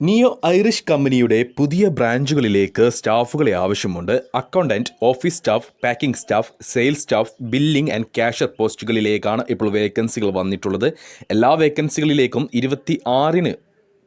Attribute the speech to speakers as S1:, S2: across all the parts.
S1: നിയോ Irish കമ്പനിയുടെ പുതിയ ബ്രാഞ്ചുകളിലേക്ക് സ്റ്റാഫുകളെ ആവശ്യമുണ്ട്. Accountant office staff packing staff sales staff billing and cashier പോസ്റ്റുകളിലേക്കാണ് ഇപ്പോൾ വേക്കൻസികൾ വന്നിട്ടുള്ളത്. എല്ലാ വേക്കൻസികളിലേക്കും ഇരുപത്തി ആറിന്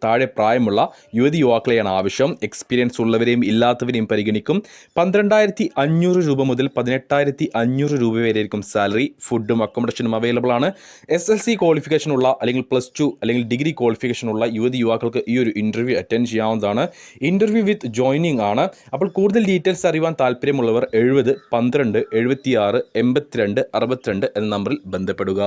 S1: താഴെ പ്രായമുള്ള യുവതി യുവാക്കളെയാണ് ആവശ്യം. എക്സ്പീരിയൻസ് ഉള്ളവരെയും ഇല്ലാത്തവരെയും പരിഗണിക്കും. പന്ത്രണ്ടായിരത്തി അഞ്ഞൂറ് രൂപ മുതൽ പതിനെട്ടായിരത്തി അഞ്ഞൂറ് രൂപ വരെയായിരിക്കും സാലറി. ഫുഡും അക്കോമഡേഷനും അവൈലബിൾ ആണ്. എസ് എൽ സി ക്വാളിഫിക്കേഷൻ ഉള്ള അല്ലെങ്കിൽ പ്ലസ് ടു അല്ലെങ്കിൽ ഡിഗ്രി ക്വാളിഫിക്കേഷൻ ഉള്ള യുവതി യുവാക്കൾക്ക് ഈ ഒരു ഇന്റർവ്യൂ അറ്റൻഡ് ചെയ്യാവുന്നതാണ്. ഇന്റർവ്യൂ വിത്ത് ജോയിനിങ് ആണ്. അപ്പോൾ കൂടുതൽ ഡീറ്റെയിൽസ് അറിയുവാൻ താല്പര്യമുള്ളവർ എഴുപത് പന്ത്രണ്ട് എഴുപത്തിയാറ് എൺപത്തിരണ്ട് അറുപത്തിരണ്ട് എന്ന നമ്പറിൽ ബന്ധപ്പെടുക.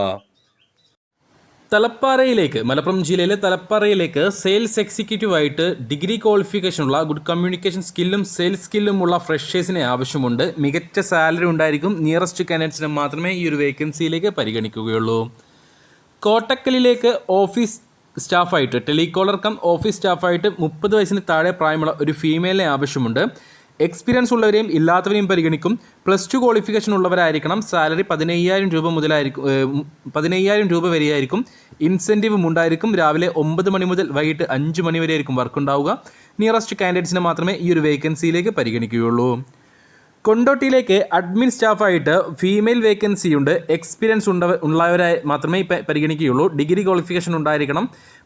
S1: തലപ്പാറയിലേക്ക് മലപ്പുറം ജില്ലയിലെ തലപ്പാറയിലേക്ക് സെയിൽസ് എക്സിക്യൂട്ടീവ് ആയിട്ട് ഡിഗ്രി ക്വാളിഫിക്കേഷനുള്ള ഗുഡ് കമ്മ്യൂണിക്കേഷൻ സ്കില്ലും സെയിൽസ് സ്കില്ലുമുള്ള ഫ്രഷേഴ്സിനെ ആവശ്യമുണ്ട്. മികച്ച സാലറി ഉണ്ടായിരിക്കും. നിയറസ്റ്റ് കാൻഡിഡേറ്റ്സിനെ മാത്രമേ ഈ ഒരു വേക്കൻസിയിലേക്ക് പരിഗണിക്കുകയുള്ളൂ. കോട്ടക്കലിലേക്ക് ഓഫീസ് സ്റ്റാഫായിട്ട് ടെലികോളർ കം ഓഫീസ് സ്റ്റാഫായിട്ട് മുപ്പത് വയസ്സിന് താഴെ പ്രായമുള്ള ഒരു ഫീമെയിലിനെ ആവശ്യമുണ്ട്. എക്സ്പീരിയൻസ് ഉള്ളവരെയും ഇല്ലാത്തവരെയും പരിഗണിക്കും. പ്ലസ് ടു ക്വാളിഫിക്കേഷൻ ഉള്ളവരായിരിക്കണം. സാലറി പതിനയ്യായിരം രൂപ മുതലായിരിക്കും പതിനയ്യായിരം രൂപ വരെയായിരിക്കും. ഇൻസെന്റീവും ഉണ്ടായിരിക്കും. രാവിലെ ഒമ്പത് മണി മുതൽ വൈകിട്ട് അഞ്ച് മണി വരെയായിരിക്കും വർക്ക് ഉണ്ടാവുക. നിയറസ്റ്റ് കാൻഡിഡേറ്റ്സിനെ മാത്രമേ ഈ ഒരു വേക്കൻസിയിലേക്ക് പരിഗണിക്കുകയുള്ളൂ. കൊണ്ടോട്ടിയിലേക്ക് അഡ്മിൻ സ്റ്റാഫായിട്ട് ഫീമെയിൽ വേക്കൻസി ഉണ്ട് എക്സ്പീരിയൻസ് ഉണ്ട ഉള്ളവരെ മാത്രമേ പരിഗണിക്കുകയുള്ളൂ. ഡിഗ്രി ക്വാളിഫിക്കേഷൻ ഉണ്ടായിരിക്കണം.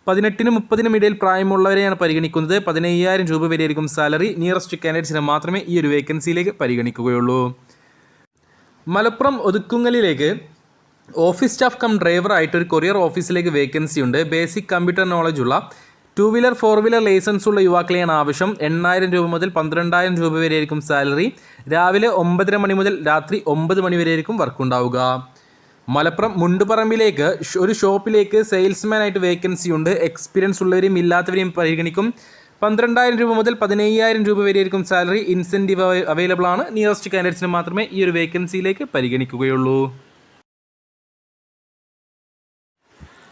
S1: പതിനെട്ടിനും മുപ്പതിനും ഇടയിൽ പ്രായമുള്ളവരെയാണ് പരിഗണിക്കുന്നത്. പതിനയ്യായിരം രൂപ വരെയായിരിക്കും സാലറി. നിയറസ്റ്റ് കാൻഡിഡേറ്റ്സിനെ മാത്രമേ ഈ ഒരു വേക്കൻസിയിലേക്ക് പരിഗണിക്കുകയുള്ളൂ. മലപ്പുറം ഒതുക്കുങ്ങലിലേക്ക് ഓഫീസ് സ്റ്റാഫ് കം ഡ്രൈവറായിട്ട് ഒരു കൊറിയർ ഓഫീസിലേക്ക് വേക്കൻസി ഉണ്ട് ബേസിക് കമ്പ്യൂട്ടർ നോളജ് ഉള്ള two wheeler four wheeler licence ഉള്ള യുവാക്കളെയാണ് ആവശ്യം. എണ്ണായിരം രൂപ മുതൽ പന്ത്രണ്ടായിരം രൂപ വരെയായിരിക്കും സാലറി. രാവിലെ ഒമ്പതര മണി മുതൽ രാത്രി ഒമ്പത് മണി വരെയായിരിക്കും വർക്ക് ഉണ്ടാവുക മലപ്പുറം മുണ്ടുപറമ്പിലേക്ക് ഒരു ഷോപ്പിലേക്ക് സെയിൽസ്മാൻ ആയിട്ട് വേക്കൻസി ഉണ്ട്. എക്സ്പീരിയൻസ് ഉള്ളവരെയും ഇല്ലാത്തവരെയും പരിഗണിക്കും. പന്ത്രണ്ടായിരം രൂപ മുതൽ പതിനയ്യായിരം രൂപ വരെയായിരിക്കും സാലറി. ഇൻസെന്റീവ് അവൈലബിൾ ആണ് നിയറസ്റ്റ് കാൻഡിഡേറ്റ്സിന് മാത്രമേ ഈ ഒരു വേക്കൻസിയിലേക്ക് പരിഗണിക്കുകയുള്ളൂ.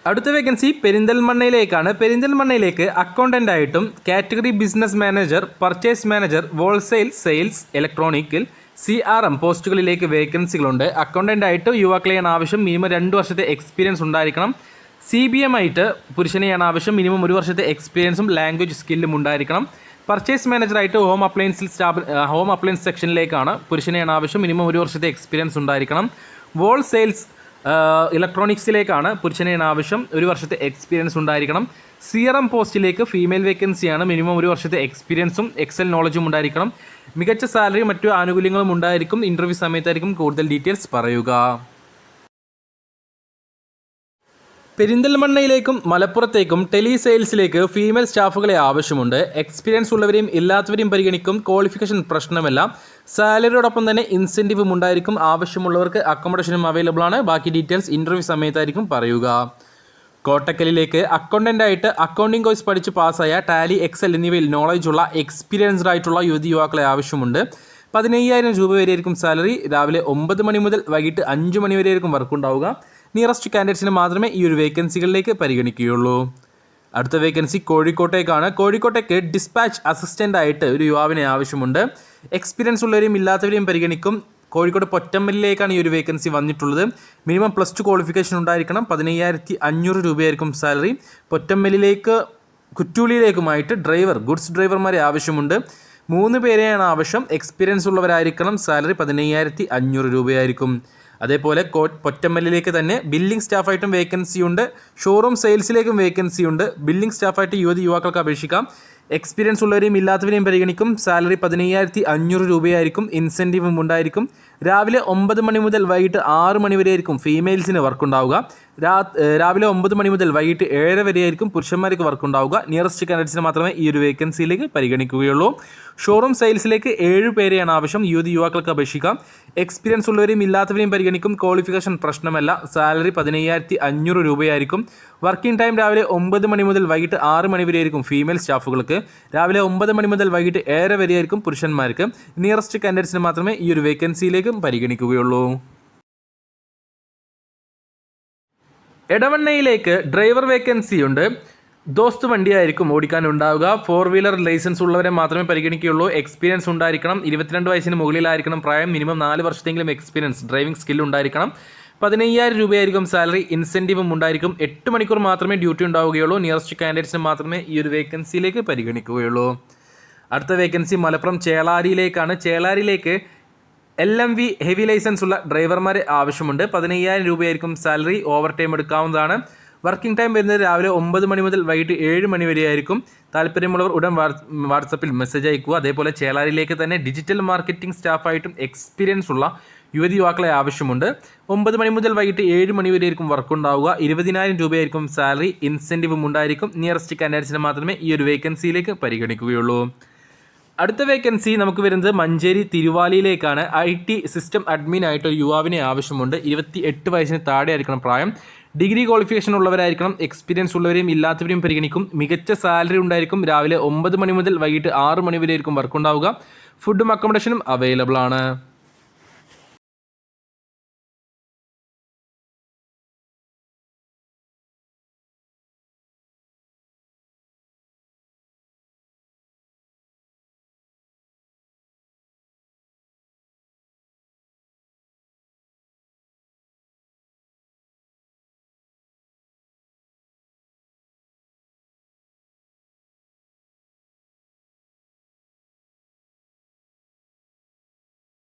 S1: അടുത്ത വേക്കൻസി പെരിന്തൽമണ്ണയിലേക്കാണ്. പെരിന്തൽമണ്ണയിലേക്ക് അക്കൗണ്ടന്റ് ആയിട്ടും category business manager purchase manager wholesale sales ഇലക്ട്രോണിക്കിൽ C R M പോസ്റ്റുകളിലേക്ക് വേക്കൻസികളുണ്ട് അക്കൗണ്ടന്റ് ആയിട്ട് യുവാക്കളെയാണ് ആവശ്യം. മിനിമം രണ്ട് വർഷത്തെ എക്സ്പീരിയൻസ് ഉണ്ടായിരിക്കണം. സി ബി എം ആയിട്ട് പുരുഷനെയാണ് ആവശ്യം. മിനിമം ഒരു വർഷത്തെ എക്സ്പീരിയൻസും ലാംഗ്വേജ് സ്കില്ലും ഉണ്ടായിരിക്കണം. പർച്ചേസ് മാനേജറായിട്ട് ഹോം അപ്ലയൻസിൽ സ്റ്റാബ് ഹോം അപ്ലയൻസ് സെക്ഷനിലേക്കാണ് പുരുഷനെയാണ് ആവശ്യം. മിനിമം ഒരു വർഷത്തെ എക്സ്പീരിയൻസ് ഉണ്ടായിരിക്കണം. വോൾ സെയിൽസ് ഇലക്ട്രോണിക്സിലേക്കാണ് പുരുഷനെയാണ് ആവശ്യം ഒരു വർഷത്തെ എക്സ്പീരിയൻസ് ഉണ്ടായിരിക്കണം. സി ആർ എം പോസ്റ്റിലേക്ക് ഫീമെയിൽ വേക്കൻസിയാണ് മിനിമം ഒരു വർഷത്തെ എക്സ്പീരിയൻസും എക്സൽ നോളജും ഉണ്ടായിരിക്കണം. മികച്ച സാലറിയും മറ്റു ആനുകൂല്യങ്ങളും ഉണ്ടായിരിക്കും. ഇന്റർവ്യൂ സമയത്തായിരിക്കും കൂടുതൽ ഡീറ്റെയിൽസ് പറയുക. പെരിന്തൽമണ്ണയിലേക്കും മലപ്പുറത്തേക്കും ടെലി സെയിൽസിലേക്ക് ഫീമെയിൽ സ്റ്റാഫുകളെ ആവശ്യമുണ്ട്. എക്സ്പീരിയൻസ് ഉള്ളവരെയും ഇല്ലാത്തവരെയും പരിഗണിക്കും. ക്വാളിഫിക്കേഷൻ പ്രശ്നമല്ല. സാലറിയോടൊപ്പം തന്നെ ഇൻസെന്റീവും ഉണ്ടായിരിക്കും. ആവശ്യമുള്ളവർക്ക് അക്കോമഡേഷനും അവൈലബിൾ ആണ്. ബാക്കി ഡീറ്റെയിൽസ് ഇന്റർവ്യൂ സമയത്തായിരിക്കും പറയുക. കോട്ടക്കലിലേക്ക് അക്കൗണ്ടന്റ് ആയിട്ട് അക്കൗണ്ടിംഗ് കോഴ്സ് പഠിച്ച് പാസ്സായ ടാലി എക്സൽ എന്നിവയിൽ നോളജ് ഉള്ള എക്സ്പീരിയൻസ്ഡ് ആയിട്ടുള്ള യുവതി യുവാക്കളെ ആവശ്യമുണ്ട്. പതിനയ്യായിരം രൂപ വരെയായിരിക്കും സാലറി. രാവിലെ ഒമ്പത് മണി മുതൽ വൈകിട്ട് അഞ്ച് മണി വരെയായിരിക്കും വർക്ക് ഉണ്ടാവുക. നിയറസ്റ്റ് കാൻഡിഡേറ്റ്സിന് മാത്രമേ ഈ ഒരു വേക്കൻസികളിലേക്ക് പരിഗണിക്കുകയുള്ളൂ. അടുത്ത വേക്കൻസി കോഴിക്കോട്ടേക്കാണ്. കോഴിക്കോട്ടേക്ക് ഡിസ്പാച്ച് അസിസ്റ്റന്റ് ആയിട്ട് ഒരു യുവാവിനെ ആവശ്യമുണ്ട്. എക്സ്പീരിയൻസ് ഉള്ളവരെയും ഇല്ലാത്തവരെയും പരിഗണിക്കും. കോഴിക്കോട് പൊറ്റമ്പലിലേക്കാണ് ഈ ഒരു വേക്കൻസി വന്നിട്ടുള്ളത്. മിനിമം പ്ലസ് ടു ക്വാളിഫിക്കേഷൻ ഉണ്ടായിരിക്കണം. പതിനയ്യായിരത്തി അഞ്ഞൂറ് രൂപയായിരിക്കും സാലറി. പൊറ്റമ്പലിലേക്ക് കുറ്റൂലിയിലേക്കുമായിട്ട് ഡ്രൈവർ ഗുഡ്സ് ഡ്രൈവർമാരെ ആവശ്യമുണ്ട്. മൂന്ന് പേരെയാണ് ആവശ്യം. എക്സ്പീരിയൻസ് ഉള്ളവരായിരിക്കണം. സാലറി പതിനയ്യായിരത്തി അഞ്ഞൂറ് രൂപയായിരിക്കും. അതേപോലെ പൊറ്റമ്മലിലേക്ക് തന്നെ ബില്ലിംഗ് സ്റ്റാഫായിട്ടും വേക്കൻസി ഉണ്ട്. ഷോറൂം സെയിൽസിലേക്കും വേക്കൻസി ഉണ്ട്. ബില്ലിംഗ് സ്റ്റാഫായിട്ട് യുവതി യുവാക്കൾക്ക് അപേക്ഷിക്കാം. എക്സ്പീരിയൻസ് ഉള്ളവരെയും ഇല്ലാത്തവരെയും പരിഗണിക്കും. സാലറി പതിനയ്യായിരത്തി അഞ്ഞൂറ് രൂപയായിരിക്കും. ഇൻസെന്റീവും ഉണ്ടായിരിക്കും. രാവിലെ ഒമ്പത് മണി മുതൽ വൈകിട്ട് ആറ് മണി വരെയായിരിക്കും ഫീമെയിൽസിന് വർക്ക് ഉണ്ടാവുക രാവിലെ ഒമ്പത് മണി മുതൽ വൈകിട്ട് ഏഴര വരെയായിരിക്കും പുരുഷന്മാർക്ക് വർക്ക് ഉണ്ടാവുക നിയറസ്റ്റ് കാൻഡിഡേറ്റ്സിന് മാത്രമേ ഈ ഒരു വേക്കൻസിയിലേക്ക് പരിഗണിക്കുകയുള്ളൂ. ഷോറൂം സെയിൽസിലേക്ക് ഏഴ് പേരെയാണ് ആവശ്യം. യുവതി യുവാക്കൾക്ക് അപേക്ഷിക്കാം. എക്സ്പീരിയൻസ് ഉള്ളവരെയും ഇല്ലാത്തവരെയും പരിഗണിക്കും. ക്വാളിഫിക്കേഷൻ പ്രശ്നമല്ല. സാലറി പതിനയ്യായിരത്തി അഞ്ഞൂറ് രൂപയായിരിക്കും. വർക്കിംഗ് ടൈം രാവിലെ ഒമ്പത് മണി മുതൽ വൈകിട്ട് ആറ് മണി വരെയായിരിക്കും ഫീമെയിൽ സ്റ്റാഫുകൾക്ക്. രാവിലെ ഒമ്പത് മണി മുതൽ വൈകിട്ട് ഏഴര വരെയായിരിക്കും പുരുഷന്മാർക്ക്. നിയറസ്റ്റ് കാൻഡിഡേറ്റ്സിന് മാത്രമേ ഈ ഒരു വേക്കൻസിയിലേക്കും പരിഗണിക്കുകയുള്ളൂ. എടവണ്ണയിലേക്ക് ഡ്രൈവർ വേക്കൻസി ഉണ്ട്. ദോസ്ത് വണ്ടിയായിരിക്കും ഓടിക്കാൻ ഉണ്ടാവുക ഫോർ വീലർ ലൈസൻസ് ഉള്ളവരെ മാത്രമേ പരിഗണിക്കുകയുള്ളൂ. എക്സ്പീരിയൻസ് ഉണ്ടായിരിക്കണം. ഇരുപത്തിരണ്ട് വയസ്സിന് മുകളിലായിരിക്കണം പ്രായം. മിനിമം നാല് വർഷത്തെങ്കിലും എക്സ്പീരിയൻസ് ഡ്രൈവിംഗ് സ്കിൽ ഉണ്ടായിരിക്കണം. പതിനയ്യായിരം രൂപയായിരിക്കും സാലറി ഇൻസെന്റീവും ഉണ്ടായിരിക്കും. എട്ട് മണിക്കൂർ മാത്രമേ ഡ്യൂട്ടി ഉണ്ടാവുകയുള്ളൂ. നിയറസ്റ്റ് കാൻഡിഡേറ്റ്സിന് മാത്രമേ ഈ ഒരു വേക്കൻസിയിലേക്ക് പരിഗണിക്കുകയുള്ളൂ. അടുത്ത വേക്കൻസി മലപ്പുറം ചേളാരിയിലേക്കാണ്. ചേളാരിയിലേക്ക് L M V heavy licence ഉള്ള ഡ്രൈവർമാരെ ആവശ്യമുണ്ട്. പതിനയ്യായിരം രൂപയായിരിക്കും സാലറി ഓവർ ടൈം എടുക്കാവുന്നതാണ്. വർക്കിംഗ് ടൈം വരുന്നത് രാവിലെ ഒമ്പത് മണി മുതൽ വൈകിട്ട് ഏഴ് മണി വരെയായിരിക്കും. താല്പര്യമുള്ളവർ ഉടൻ വാട്സ്- വാട്സപ്പിൽ മെസ്സേജ് അയക്കുക. അതേപോലെ ചേളാരിയിലേക്ക് തന്നെ ഡിജിറ്റൽ മാർക്കറ്റിംഗ് സ്റ്റാഫായിട്ടും എക്സ്പീരിയൻസ് ഉള്ള യുവതി യുവാക്കളെ ആവശ്യമുണ്ട്. ഒമ്പത് മണി മുതൽ വൈകിട്ട് ഏഴ് മണി വരെ ആയിരിക്കും വർക്ക് ഉണ്ടാവുക. ഇരുപതിനായിരം രൂപയായിരിക്കും സാലറി ഇൻസെന്റീവും ഉണ്ടായിരിക്കും നിയറസ്റ്റ് കാൻഡിഡേറ്റ്സിനെ മാത്രമേ ഈ ഒരു വേക്കൻസിയിലേക്ക് പരിഗണിക്കുകയുള്ളൂ. അടുത്ത വേക്കൻസി നമുക്ക് വരുന്നത് മഞ്ചേരി തിരുവാലിയിലേക്കാണ്. ഐ ടി സിസ്റ്റം അഡ്മിൻ ആയിട്ട് ഒരു യുവാവിനെ ആവശ്യമുണ്ട്. ഇരുപത്തി എട്ട് വയസ്സിന് താഴെ ആയിരിക്കണം പ്രായം. ഡിഗ്രി ക്വാളിഫിക്കേഷൻ ഉള്ളവരായിരിക്കണം. എക്സ്പീരിയൻസ് ഉള്ളവരെയും ഇല്ലാത്തവരെയും പരിഗണിക്കും. മികച്ച സാലറി ഉണ്ടായിരിക്കും. രാവിലെ ഒമ്പത് മണി മുതൽ വൈകിട്ട് ആറ് മണി വരെ ആയിരിക്കും വർക്ക് ഉണ്ടാവുക ഫുഡും അക്കോമഡേഷനും അവൈലബിൾ ആണ്.